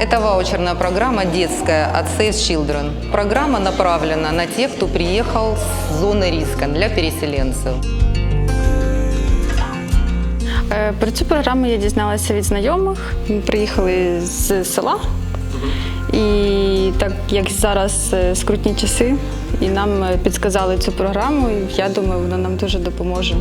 Это ваучерная программа детская от Save Children. Программа направлена на тех, кто приехал с зоны риска для переселенцев. Е, Про цю програму я дізналася від знайомих. Ми приїхали з села. І так як зараз е, скрутні часи, і нам е, підсказали цю програму, і я думаю, вона нам дуже допоможе.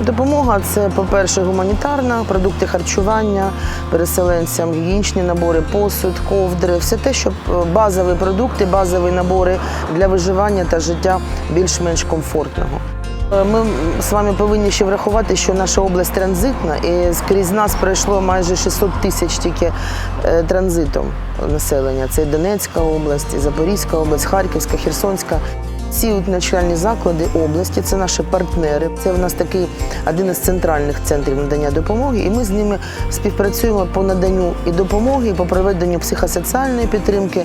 Допомога це, по-перше, гуманітарна, продукти харчування, переселенцям, гігієнічні набори, посуд, ковдри, все те, щоб е, базові продукти, базові набори для виживання та життя більш-менш комфортного. Е, Ми з вами повинні ще врахувати, що наша область транзитна, і скрізь нас пройшло майже 600 тисяч тільки е, транзитом населення. Це і Донецька область, і Запорізька область, Харківська, Херсонська. Ці навчальні заклади області це наші партнери. Це в нас такий один із центральних центрів надання допомоги, і ми з ними співпрацюємо по наданню і допомоги, і по проведенню психосоціальної підтримки.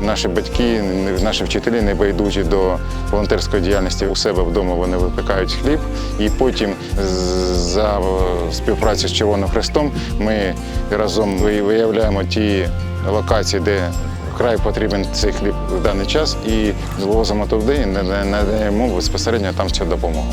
Наші батьки, наші вчителі не байдужі до волонтерської діяльності у себе вдома. Вони випікають хліб, і потім за співпрацю з Червоним Хрестом ми разом ви- виявляємо ті локації, де вкрай потрібен цей хліб в даний час, і вивозимо туди надаємо безпосередньо там цю допомогу.